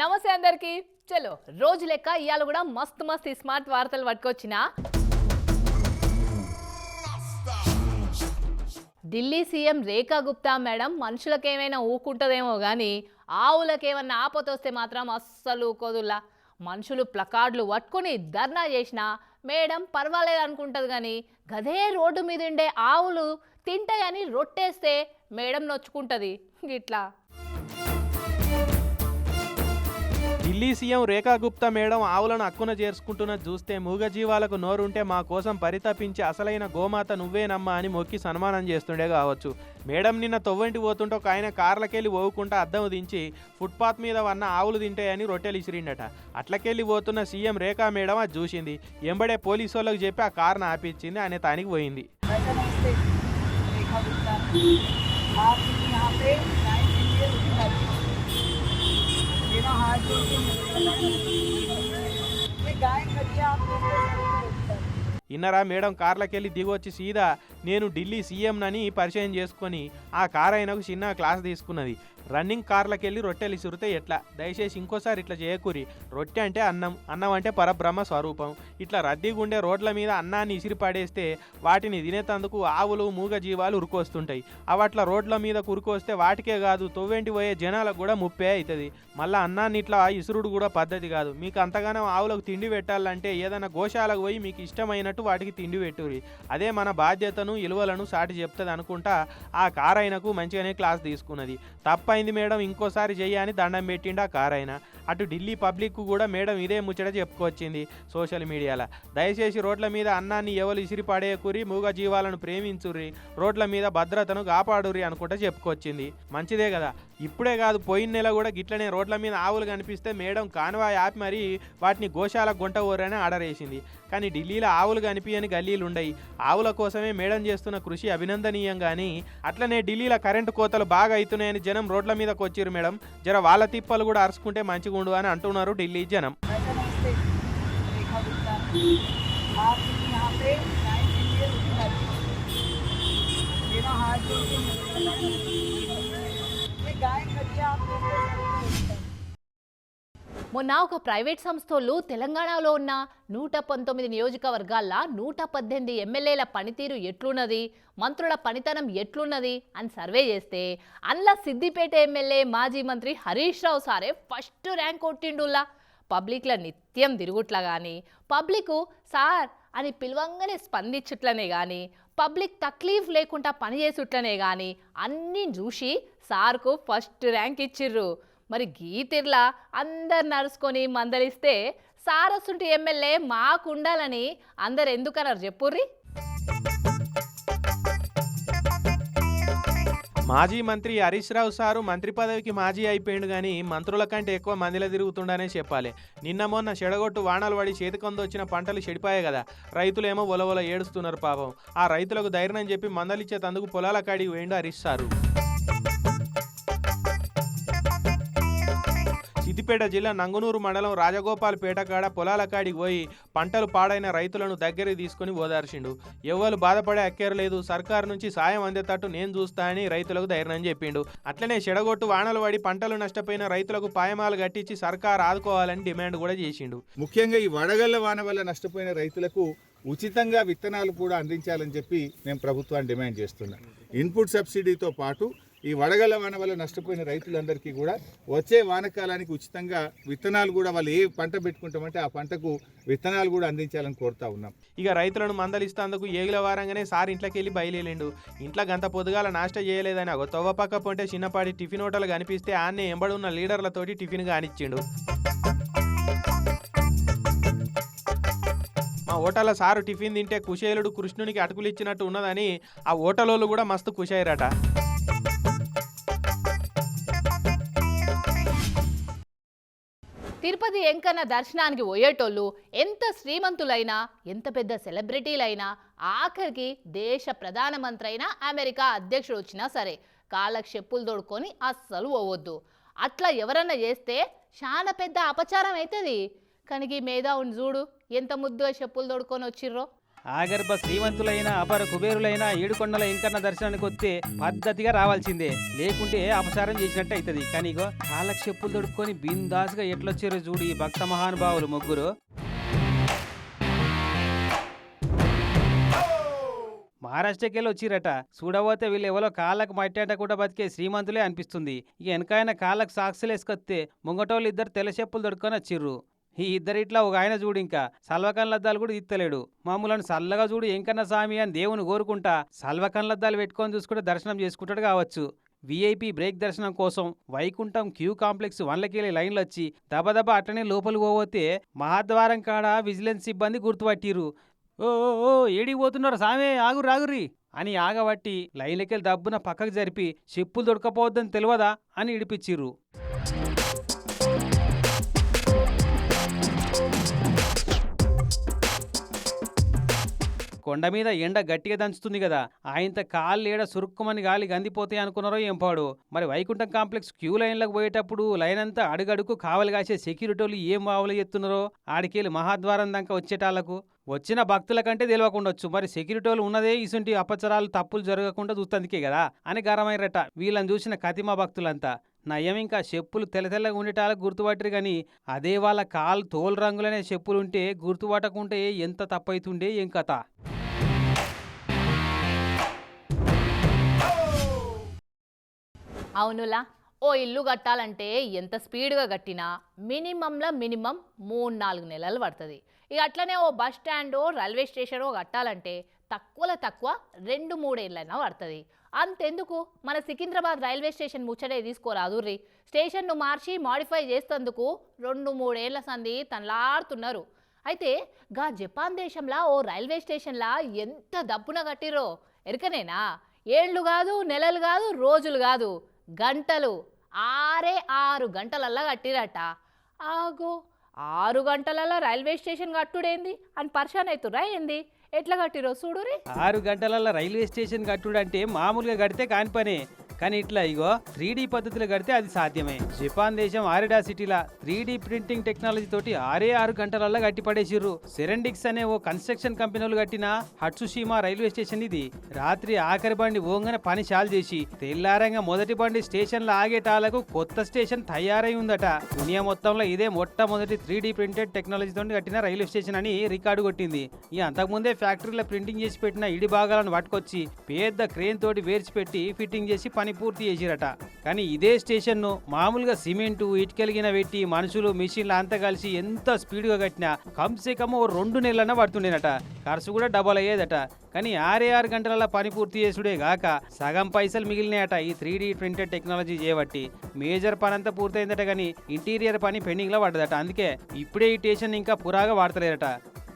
నమస్తే అందరికి. చలో రోజు లెక్క ఇవాళ కూడా మస్తు మస్తు స్మార్ట్ వార్తలు పట్టుకొచ్చిన. ఢిల్లీ సీఎం రేఖా గుప్తా మేడం మనుషులకేమైనా ఊకుంటుందేమో కానీ ఆవులకేమన్నా ఆపతొస్తే మాత్రం అస్సలు ఊకోదుల్లా. మనుషులు ప్లకార్డులు పట్టుకొని ధర్నా చేసినా మేడం పర్వాలేదు అనుకుంటుంది కానీ గదే రోడ్డు మీద ఉండే ఆవులు తింటాయని రొట్టేస్తే మేడం నొచ్చుకుంటుంది. ఇట్లా. ఢిల్లీ సీఎం రేఖా గుప్తా మేడం ఆవులను అక్కున చేర్చుకుంటున్నది చూస్తే మూగజీవాలకు నోరుంటే మా కోసం పరితపించి అసలైన గోమాత నువ్వేనమ్మా అని మొక్కి సన్మానం చేస్తుండే కావచ్చు. మేడం నిన్న తొవ్వంటి పోతుంటే ఒక ఆయన కార్లకెళ్ళి పోవుకుంటా అద్దం దించి ఫుట్పాత్ మీద వన్న ఆవులు తింటాయని రొట్టెలు ఇసిరిండట. అట్లకెళ్ళి పోతున్న సీఎం రేఖా మేడం అది చూసింది. ఎంబడే పోలీసు వాళ్ళకి చెప్పి ఆ కార్ను ఆపించింది అనే తానికి పోయింది. हाथ जोड़ के मुझे बताएं। ये गाय खड़ी है आप लोगों को ఇన్నరా మేడం కార్లకెళ్ళి దిగొచ్చి సీదా నేను ఢిల్లీ సీఎంనని పరిచయం చేసుకొని ఆ కార్ ఆయనకు చిన్న క్లాస్ తీసుకున్నది రన్నింగ్ కార్లకెళ్ళి రొట్టెలు ఇసురితే ఎట్లా? దయచేసి ఇంకోసారి ఇట్లా చేయకూరి. రొట్టె అంటే అన్నం అన్నం అంటే పరబ్రహ్మ స్వరూపం. ఇట్లా రద్దీగుండే రోడ్ల మీద అన్నాన్ని ఇసిరి పడేస్తే వాటిని తినేతందుకు ఆవులు మూగ జీవాలు ఉరుకొస్తుంటాయి. అవి అట్లా రోడ్ల మీద కురుకొస్తే వాటికే కాదు తొవ్వేంటి పోయే జనాలకు కూడా ముప్పే అవుతుంది మళ్ళీ అన్నాన్ని ఇట్లా ఇసురుడు కూడా పద్ధతి కాదు. మీకు అంతగానో ఆవులకు తిండి పెట్టాలంటే ఏదైనా గోశాలకు పోయి మీకు ఇష్టమైనట్టు వాటికి తిండి పెట్టురి అదే మన బాధ్యతను ఇలువలను సాటి చెప్తుంది అనుకుంటా ఆ కారైనకు మంచిగానే క్లాస్ తీసుకున్నది. తప్ప తప్పైంది మేడం ఇంకోసారి చెయ్యి అని దండం పెట్టిండు ఆ కార్ ఆయన. అటు ఢిల్లీ పబ్లిక్ కూడా మేడం ఇదే ముచ్చట చెప్పుకొచ్చింది సోషల్ మీడియాలో. దయచేసి రోడ్ల మీద అన్నాన్ని ఎవరు ఇసిరి పడేయకురి మూగ జీవాలను ప్రేమించుర్రి రోడ్ల మీద భద్రతను కాపాడురి అనుకుంటా చెప్పుకొచ్చింది. మంచిదే కదా. ఇప్పుడే కాదు పోయిన నెల కూడా గిట్లనే రోడ్ల మీద ఆవులు కనిపిస్తే మేడం కాన్వా యాప్ మరి వాటిని గోశాల గుంట ఊరని ఆర్డర్ వేసింది కానీ ఢిల్లీలో ఆవులు కనిపించని గల్లీలు ఉండయి. ఆవుల కోసమే మేడం చేస్తున్న కృషి అభినందనీయం కానీ అట్లనే ఢిల్లీలో కరెంటు కోతలు బాగా అవుతున్నాయని జనం రోడ్ల మీదకి వచ్చిర్రు మేడం. జర వాళ్ళ తిప్పలు కూడా అరుచుకుంటే మంచిగా పాల్గొండు అని అంటున్నారు ఢిల్లీ జనం गाय మొన్న ఒక ప్రైవేట్ సంస్థలు తెలంగాణలో ఉన్న నూట పంతొమ్మిది నియోజకవర్గాల్లో నూట పద్దెనిమిది ఎమ్మెల్యేల పనితీరు ఎట్లున్నది? మంత్రుల పనితనం ఎట్లున్నది? అని సర్వే చేస్తే అందులో సిద్దిపేట ఎమ్మెల్యే మాజీ మంత్రి హరీష్ రావు సారే ఫస్ట్ ర్యాంక్ కొట్టిండులా పబ్లిక్ల నిత్యం తిరుగుట్లా కానీ పబ్లిక్ సార్ అని పిలవంగానే స్పందించుట్లనే కానీ పబ్లిక్ తక్లీఫ్ లేకుండా పనిచేసుట్లనే కానీ అన్నీ చూసి సార్కు ఫస్ట్ ర్యాంక్ ఇచ్చిర్రు. మరి గీతిర్లా అందరు నడుచుకొని మందలిస్తే సారసుంటి ఎమ్మెల్యే మాకు ఉండాలని అందరు ఎందుకన్నారు? చెప్పుర్రి. మాజీ మంత్రి హరీష్ రావు సారు మంత్రి పదవికి మాజీ అయిపోయిండు కానీ మంత్రుల కంటే ఎక్కువ మందిలో తిరుగుతుండనే చెప్పాలి. నిన్న మొన్న చెడగొట్టు వానలు పడి చేతికొందొచ్చిన పంటలు చెడిపాయే కదా. రైతులేమో ఒలవల ఏడుస్తున్నారు పాపం. ఆ రైతులకు ధైర్యం చెప్పి మందలిచ్చే తందుకు పొలాల కాడికి వేయండు హరీష్ సారు. సిద్దిపేట జిల్లా నంగునూరు మండలం రాజగోపాల్పేట కాడ పొలాల కాడికి పోయి పంటలు పాడైన రైతులను దగ్గరికి తీసుకొని ఓదార్చిండు. ఎవరు బాధపడే అక్కర్లేదు. సర్కారు నుంచి సాయం అందేటట్టు నేను చూస్తా అని రైతులకు ధైర్యం చెప్పిండు. అట్లనే చెడగొట్టు వానలు పడి పంటలు నష్టపోయిన రైతులకు పాయమాలు కట్టించి సర్కారు ఆదుకోవాలని డిమాండ్ కూడా చేసిండు. ముఖ్యంగా ఈ వడగళ్ళ వాన వల్ల నష్టపోయిన రైతులకు ఉచితంగా విత్తనాలు కూడా అందించాలని చెప్పి నేను ప్రభుత్వాన్ని డిమాండ్ చేస్తున్నా. ఇన్పుట్ సబ్సిడీతో పాటు ఈ వడగల వాన వల్ల నష్టపోయిన రైతులందరికీ కూడా వచ్చే వానకాలానికి ఉచితంగా విత్తనాలు కూడా వాళ్ళు ఏ పంట పెట్టుకుంటామంటే ఆ పంటకు విత్తనాలు కూడా అందించాలని కోరుతా ఉన్నాం. ఇక రైతులను మందలిస్తేందుకు ఏగుల వారంగానే సార్ ఇంట్లోకి వెళ్ళి బయలుదేరిండు. ఇంట్లో గంత పొద్దుగాల నాష్ట చేయలేదని ఒక తొవ్వ పక్క పొంటే చిన్నపాటి టిఫిన్ హోటల్ కనిపిస్తే ఆన్నే ఎంబడున్న లీడర్లతోటి టిఫిన్ కానిచ్చిండు. మా హోటల్ సారు టిఫిన్ తింటే కుశేలుడు కృష్ణునికి అటుకులు ఇచ్చినట్టు ఉన్నదని ఆ ఓటలోళ్ళు కూడా మస్తు కుషయ్యారట తిరుపతి ఎంకన్న దర్శనానికి పోయేటోళ్ళు ఎంత శ్రీమంతులైనా ఎంత పెద్ద సెలబ్రిటీలైనా ఆఖరికి దేశ ప్రధానమంత్రి అయినా అమెరికా అధ్యక్షుడు వచ్చినా సరే కాళ్ళకు చెప్పులు తోడుకొని అస్సలు పోవద్దు. అట్లా ఎవరన్నా చేస్తే చాలా పెద్ద అపచారం అవుతుంది కనుక మేధా మేధావుని చూడు ఎంత ముద్దుగా చెప్పులు తోడుకొని వచ్చిర్రో. ఆగర్భ శ్రీమంతులైన అపర కుబేరులైన ఏడుకొండల ఇంకన్న దర్శనానికి వస్తే పద్ధతిగా రావాల్సిందే. లేకుంటే అపసారం చేసినట్టు అవుతుంది కానీ ఇగో కాళ్ళకి చెప్పులు తొడుక్కొని బిందాసుగా ఎట్లొచ్చారో చూడు ఈ భక్త మహానుభావులు ముగ్గురు. మహారాష్ట్రకి వెళ్ళి వచ్చిరట. చూడబోతే వీళ్ళు ఎవరో కాళ్ళకు మట్టేట కూడా బతికే శ్రీమంతులే అనిపిస్తుంది. ఇక వెనకాయన కాళ్ళకు సాక్షులు వేసుకొస్తే ముంగటోళ్ళు ఇద్దరు తెల్ల చెప్పులు దొడుకొని వచ్చిర్రు. ఈ ఇద్దరిట్లా ఒక ఆయన చూడు ఇంకా. సల్వకన్లద్దాలు కూడా ఇత్తలేడు మామూలను చల్లగా చూడు ఎంకన్న స్వామి అని దేవుని కోరుకుంటా సల్వకన్లద్దాలు పెట్టుకొని చూసుకుంటే దర్శనం చేసుకుంటాడు కావచ్చు. వీఐపీ బ్రేక్ దర్శనం కోసం వైకుంఠం క్యూ కాంప్లెక్స్ వన్లకెళ్ళి లైన్లు వచ్చి దబదబ అట్లనే లోపలికి పోతే మహాద్వారం కాడ విజిలెన్స్ సిబ్బంది గుర్తుపట్టిరు ఓ ఓ, ఏడికి పోతున్నారు సామే? ఆగురు రాగురి అని ఆగబట్టి లైన్లకెళ్ళి దబ్బున పక్కకు జరిపి చెప్పులు దొరకపోవద్దని తెలియదా అని ఇడిపించిర్రు. కొండ మీద ఎండ గట్టిగా దంచుతుంది కదా ఆయంత కాళ్ళు ఏడ సురుక్కుమని గాలి గందిపోతాయి అనుకున్నారో ఏంపాడు మరి వైకుంఠం కాంప్లెక్స్ క్యూ లైన్లకు పోయేటప్పుడు లైన్ అంతా అడుగడుగు కావలి కాసే సెక్యూరిటీలు ఏం వావులు ఎత్తున్నారో ఆడికెళ్ళి మహాద్వారం దాకా వచ్చేటాళ్ళకు? వచ్చిన భక్తుల కంటే తెలియకుండొచ్చు మరి సెక్యూరిటీ వాళ్ళు ఉన్నదే ఇసుంటి అపచరాలు తప్పులు జరగకుండా చూస్తందుకే కదా? అని గరమైరట వీళ్ళని చూసిన కతిమా భక్తులంతా. నయం ఇంకా చెప్పులు తెల్ల తెల్లగా ఉండేటాలకు గుర్తుపట్టరు కానీ అదే వాళ్ళ కాలు తోలు రంగులనే చెప్పులుంటే గుర్తుపట్టకుంటే ఎంత తప్పైతుండే ఏం కథ? అవునులా. ఓ ఇల్లు కట్టాలంటే ఎంత స్పీడ్గా కట్టినా మినిమంలో మినిమం మూడు నాలుగు నెలలు పడుతుంది. ఇక అట్లనే ఓ బస్ స్టాండో రైల్వే స్టేషనో కట్టాలంటే తక్కువలో తక్కువ రెండు మూడేళ్ళైనా పడుతుంది. అంతెందుకు? మన సికింద్రాబాద్ రైల్వే స్టేషన్ ముచ్చటే తీసుకోరాదు రీ. స్టేషన్ను మార్చి మాడిఫై చేసేందుకు రెండు మూడేళ్ళ సంది తనలాడుతున్నారు. అయితే గా జపాన్ దేశంలో ఓ రైల్వే స్టేషన్లా ఎంత దప్పున కట్టిరో? ఎరకనేనా? ఏళ్ళు కాదు నెలలు కాదు రోజులు కాదు. గంటలు ఆరే ఆరు గంటలల్లా కట్టిరట. ఆగో ఆరు గంటలల్లా రైల్వే స్టేషన్ కట్టుడేంది? అని పరిశాన్ అవుతురా ఏంది? ఎట్లా కట్టిరో చూడురి. ఆరు గంటలలో రైల్వే స్టేషన్ కట్టుడు అంటే మామూలుగా కడితే కాని పనే. కానీ ఇట్లా ఇగో త్రీ పద్ధతిలో కడితే అది సాధ్యమే. జపాన్ దేశం ఆరిడా సిటీలా త్రీ ప్రింటింగ్ టెక్నాలజీ తోటి ఆరే ఆరు గంటలలో కట్టిపడేసిర్రు సెరెండిక్స్ అనే ఓ కన్స్ట్రక్షన్ కంపెనీలు కట్టిన హట్సుషీమా రైల్వే స్టేషన్ ఇది. రాత్రి ఆఖరి బండి ఓంగన పని చాలు చేసి తెల్లారంగా మొదటి బండి స్టేషన్లో ఆగేటాలకు కొత్త స్టేషన్ తయారై ఉందట. దునియా మొత్తంలో ఇదే మొట్టమొదటి త్రీ ప్రింటెడ్ టెక్నాలజీతో కట్టిన రైల్వే స్టేషన్ అని రికార్డు కొట్టింది. ఈ అంతకుముందే ఫ్యాక్టరీలో ప్రింటింగ్ చేసి పెట్టిన ఇడి భాగాలను పట్టుకొచ్చి పెద్ద క్రేన్ తోటి వేర్చి పెట్టి ఫిట్టింగ్ చేసి పని పూర్తి చేసిరట. కానీ ఇదే స్టేషన్ను మామూలుగా సిమెంటు ఇటుకెలిగిన పెట్టి మనుషులు మిషన్లు అంతా కలిసి ఎంత స్పీడ్గా కట్టినా కమ్సే కమ్ ఓ రెండు నెలలన్నా పడుతుండేనట. ఖర్చు కూడా డబల్ అయ్యేదట. కానీ ఆరే ఆరు గంటల పని పూర్తి చేసుడే గాక సగం పైసలు మిగిలినాయట ఈ త్రీ ప్రింటెడ్ టెక్నాలజీ చేయబట్టి మేజర్ పని అంతా పూర్తయిందట కానీ ఇంటీరియర్ పని పెండింగ్లో పడ్డదట. అందుకే ఇప్పుడే ఈ స్టేషన్ ఇంకా పురాగా వాడతలేరట.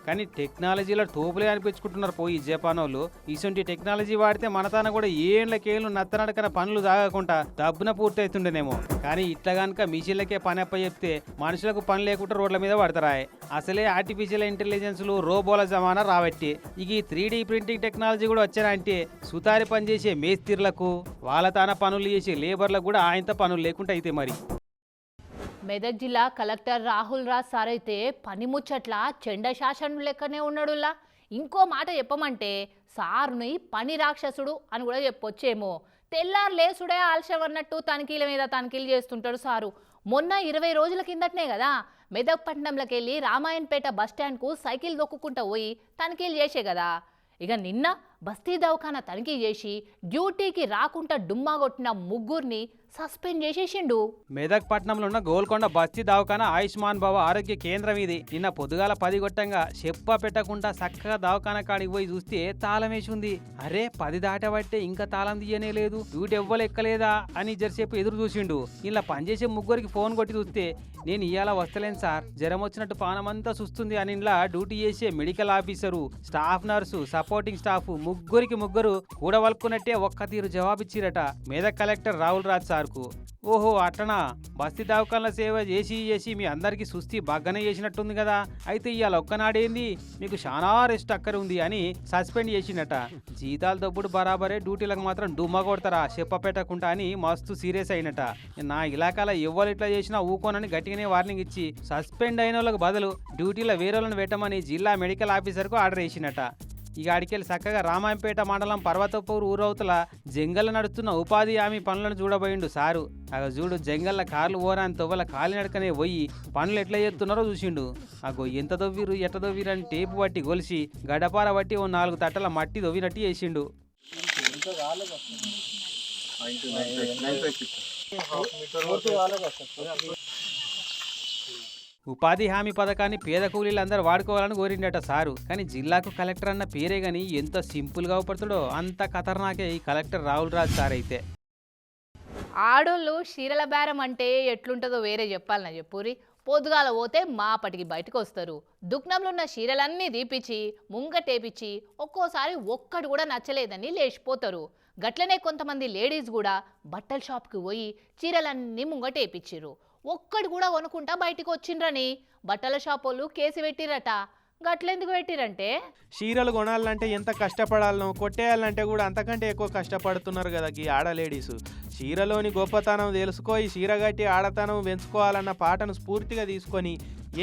కానీ టెక్నాలజీలో తోపులే అనిపించుకుంటున్నారు పోయి జపాన్ వాళ్ళు ఇటువంటి టెక్నాలజీ వాడితే మనతాన కూడా ఏళ్ళకేళ్ళు నత్తనడకన పనులు తాగకుండా దబ్బున పూర్తయితుండేనేమో. కానీ ఇట్లా కనుక మిషన్లకే పని అప్ప చెప్తే మనుషులకు పని లేకుండా రోడ్ల మీద పడతారాయి. అసలే ఆర్టిఫిషియల్ ఇంటెలిజెన్స్లు రోబోల జమానా రాబట్టి ఇక ఈ త్రీ ప్రింటింగ్ టెక్నాలజీ కూడా వచ్చారంటే సుతారి పనిచేసే మేస్తిర్లకు వాళ్ళ తాన పనులు చేసే లేబర్లకు కూడా ఆయనతో పనులు లేకుండా అయితే మరి. మెదక్ జిల్లా కలెక్టర్ రాహుల్ రాజ్ సార్ అయితే పనిముచ్చట్ల చెండ శాసనం లెక్కనే ఉన్నాడులా ఇంకో మాట చెప్పమంటే సార్ని పని రాక్షసుడు అని కూడా చెప్పొచ్చేమో. తెల్లారు లేసుడే ఆలస్యం అన్నట్టు తనిఖీల మీద తనిఖీలు చేస్తుంటాడు సారు. మొన్న ఇరవై రోజుల కిందటనే కదా మెదక్ పట్టణంలోకి వెళ్ళి రామాయణపేట బస్టాండ్కు సైకిల్ దొక్కుకుంటా పోయి తనిఖీలు చేసే కదా. ఇక నిన్న బస్తీ దవాఖానా తనిఖీ చేసి డ్యూటీకి రాకుండా డుమ్మా కొట్టిన ముగ్గురిని సస్పెండ్ చేసేసిండు. మెదక్ పట్టణంలో ఉన్న గోల్కొండ బస్తీ దవాఖానా ఆయుష్మాన్ భవ ఆరోగ్య కేంద్రం ఇది. నిన్న పొద్దుగాల పది గొట్టంగా చెప్ప పెట్టకుండా చక్కగా దవాఖానా కాడికి పోయి చూస్తే తాళం వేసి ఉంది అరే పది దాటబట్టే ఇంకా తాళం తీయనే లేదు. డ్యూటీ ఎవ్వలు ఎక్కలేదా అని జరసేపు ఎదురు చూసిండు. ఇలా పనిచేసే ముగ్గురికి ఫోన్ కొట్టి చూస్తే నేను ఇవాళ వస్తలేను సార్. జ్వరం వచ్చినట్టు పానమంతా చూస్తుంది అని ఇలా డ్యూటీ చేసే medical officer staff nurse supporting staff ముగ్గురికి ముగ్గురు కూడవలుకున్నట్టే ఒక్క తీరు జవాబిచ్చిరట. Medak collector Rahul Raj sir. సార్కు ఓహో అట్లనా? బస్తీ దవాఖాన్ల సేవ చేసి చేసి మీ అందరికీ సుస్థి బాగానే చేసినట్టుంది కదా. అయితే ఇవాళ ఒక్కనాడేంది? మీకు చాలా రెస్ట్ అక్కర ఉంది అని సస్పెండ్ చేసినట. జీతాలు దబ్బుడు బరాబరే డ్యూటీలకు మాత్రం డుమ్మ కొడతారా? చెప్ప పెట్టకుండా అని మస్తు సీరియస్ అయినట. నా ఇలాకాల ఎవ్వరు ఇట్లా చేసినా ఊకోనని గట్టిగానే వార్నింగ్ ఇచ్చి సస్పెండ్ అయిన వాళ్ళకి బదులు డ్యూటీలో వేరే వాళ్ళని పెట్టమని జిల్లా మెడికల్ ఆఫీసర్కు ఆర్డర్ చేసినట ఇక అడికెళ్ళి చక్కగా రామాయంపేట మండలం పర్వతపూర్ ఊరవతల జంగల్ నడుస్తున్న ఉపాధి హామీ పనులను చూడబోయిండు సారు. అగ చూడు జంగల్ల కార్లు ఓరాని తొవ్వల కాలినడకనే పోయి పనులు ఎట్లా చేస్తున్నారో చూసిండు. అగో ఎంత దొవ్విరు ఎట్ట దొవ్విరు అని టేపు పట్టి గొలిసి గడపార బట్టి ఓ నాలుగు తట్టల మట్టి దొవ్వినట్టు చేసిండు. ఉపాధి హామీ పథకాన్ని పేద కూలీలందరూ వాడుకోవాలని కోరిండట సారు. కానీ జిల్లాకు కలెక్టర్ అన్న పేరే గాని ఎంత సింపుల్గా అవుపడుతాడో అంత ఖతర్నాకే ఈ కలెక్టర్ రాహుల్ రాజ్ సార్ అయితే. ఆడోళ్ళు చీరల బేరం అంటే ఎట్లుంటుందో వేరే చెప్పాలన్నా చెప్పురి పొద్దుగాల పోతే మాపటికి బయటకు వస్తారు దుక్నంలో ఉన్న చీరలన్నీ తీపిచ్చి ముంగటేపించి ఒక్కోసారి ఒక్కడు కూడా నచ్చలేదని లేచిపోతారు. గట్లనే కొంతమంది లేడీస్ కూడా బట్టల షాప్కి పోయి చీరలన్నీ ముంగటేపిచ్చిర్రు. ఒక్కడు కూడా కొనుక్కుంటా బయటికి వచ్చిండ్రని. బట్టల షాప్ వాళ్ళు కేసు పెట్టిరట. గట్లెందుకు పెట్టిరంటే? చీరలు కొనాలంటే ఎంత కష్టపడాలనో కొట్టేయాలంటే కూడా అంతకంటే ఎక్కువ కష్టపడుతున్నారు కదా ఈ ఆడ లేడీస్ చీరలోని గొప్పతనం తెలుసుకో ఈ చీర కట్టి ఆడతనం పెంచుకోవాలన్న పాటను స్ఫూర్తిగా తీసుకొని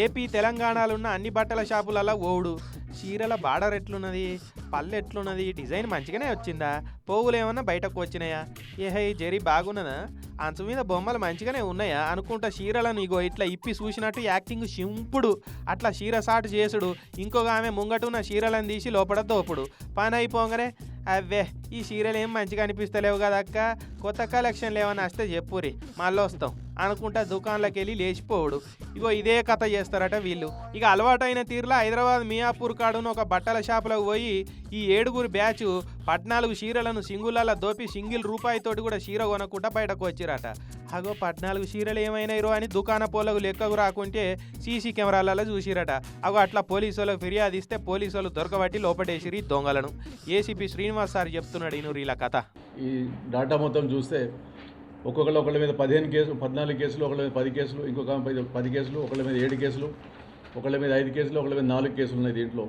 ఏపీ తెలంగాణలో ఉన్న అన్ని బట్టల షాపులలో ఓవుడు. చీరల బార్డర్ ఎట్లున్నది? పళ్ళు ఎట్లున్నది? డిజైన్ మంచిగానే వచ్చిందా? పోగులు ఏమన్నా బయటకు వచ్చినాయా? ఏహై ఈ జరీ బాగున్నదా? అంచు మీద బొమ్మలు మంచిగానే ఉన్నాయా? అనుకుంటా చీరలను ఇగో ఇట్లా ఇప్పి చూసినట్టు యాక్టింగ్ సింపుడు. అట్లా చీర సాటు చేసుడు. ఇంకొక ఆమె ముంగటున్న చీరలను తీసి లోపల దోపుడు పని అయిపోగానే అవే ఈ చీరలు ఏం మంచిగా అనిపిస్తలేవు కదా అక్క కొత్త కలెక్షన్లు ఏమైనా వస్తే చెప్పురి మళ్ళీ వస్తాం. అనుకుంటా దుకాణంలోకి వెళ్ళి లేచిపోవుడు. ఇగో ఇదే కథ చేస్తారట వీళ్ళు. ఇక అలవాటైన తీరులో హైదరాబాద్ మియాపూర్ కాడున ఒక బట్టల షాపులోకి పోయి ఈ ఏడుగురు బ్యాచ్ పద్నాలుగు చీరలను సింగులలో దోపి సింగిల్ రూపాయితోటి కూడా చీర కొనకుండా బయటకు వచ్చిరట అగో పద్నాలుగు చీరలు ఏమైనాయిరో అని దుకాణ పోలకు లెక్కకు రాకుంటే సీసీ కెమెరాలలో చూసిరట అగో అట్లా పోలీసు వాళ్ళకి ఫిర్యాదు ఇస్తే పోలీసు వాళ్ళు దొరకబట్టి లోపటేసిరి దొంగలను. ఏసీపీ శ్రీనివాస్ సార్ చెప్తున్నాడు ఈనూరు ఇలా కథ. ఈ డాటా మొత్తం చూస్తే ఒక్కొక్కరు ఒకళ్ళ మీద పదిహేను కేసులు పద్నాలుగు కేసులు ఒకళ్ళ మీద పది కేసులు ఇంకొక పది పది కేసులు ఒకళ్ళ మీద ఏడు కేసులు ఒకళ్ళ మీద ఐదు కేసులు ఒకళ్ళ మీద నాలుగు కేసులు ఉన్నాయి దీంట్లో.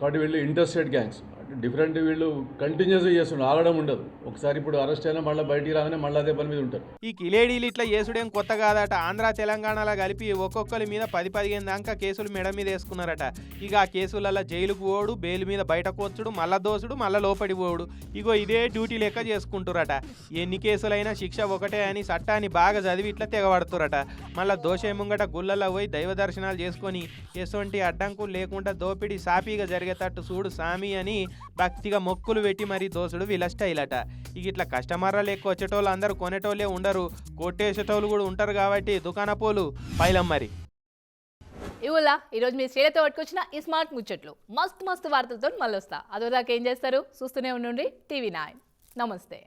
కాబట్టి వీళ్ళు ఇంటర్స్టేట్ గ్యాంగ్స్. డిఫరెంట్ వీళ్ళు కంటిన్యూస్ చేస్తున్నారు ఆగడం ఉండదు. ఒకసారి ఇప్పుడు అరెస్ట్ అయినా మళ్ళీ బయటికి రాగానే మళ్ళీ అదే పని మీద ఉంటారు. ఈ కిలేడీలు ఇట్లా చేసుడేం కొత్త కాదట. ఆంధ్ర తెలంగాణలో కలిపి ఒక్కొక్కరి మీద పది పదిహేను దాకా కేసులు మెడ మీద వేసుకున్నారట. ఇక ఆ కేసులలో జైలుకు పోడు బెయిల్ మీద బయటకు వచ్చుడు మళ్ళా దోసుడు మళ్ళా లోపడి పోడు ఇగో ఇదే డ్యూటీ లెక్క చేసుకుంటురట ఎన్ని కేసులైనా శిక్ష ఒకటే అని చట్టాన్ని బాగా చదివి ఇట్లా తెగబడుతురట మళ్ళా దోషే ముంగట గుళ్ళలో పోయి దైవ దర్శనాలు చేసుకొని ఎటువంటి అడ్డంకులు లేకుండా దోపిడీ సాపీగా జరిగేటట్టు చూడు సామి అని భక్తిగా మొక్కులు పెట్టి మరీ దోసుడు వీళ్ళ స్టైల్ అట ఇక ఇట్లా కస్టమర్లు ఎక్కువ వచ్చేటోళ్ళు అందరూ కొనేటోళ్ళే ఉండరు. కొట్టేసేటోళ్ళు కూడా ఉంటారు కాబట్టి దుకాణపోలు పైలం మరి. ఇవులా ఈరోజు మీ శ్రేయతో పట్టుకొచ్చిన ఈ స్మార్ట్ ముచ్చట్లు. మస్తు మస్తు వార్తలతో మళ్ళీ వస్తా అదో దాకా ఏం చేస్తారు? చూస్తూనే ఉండండి టీవీ నైన్. నమస్తే.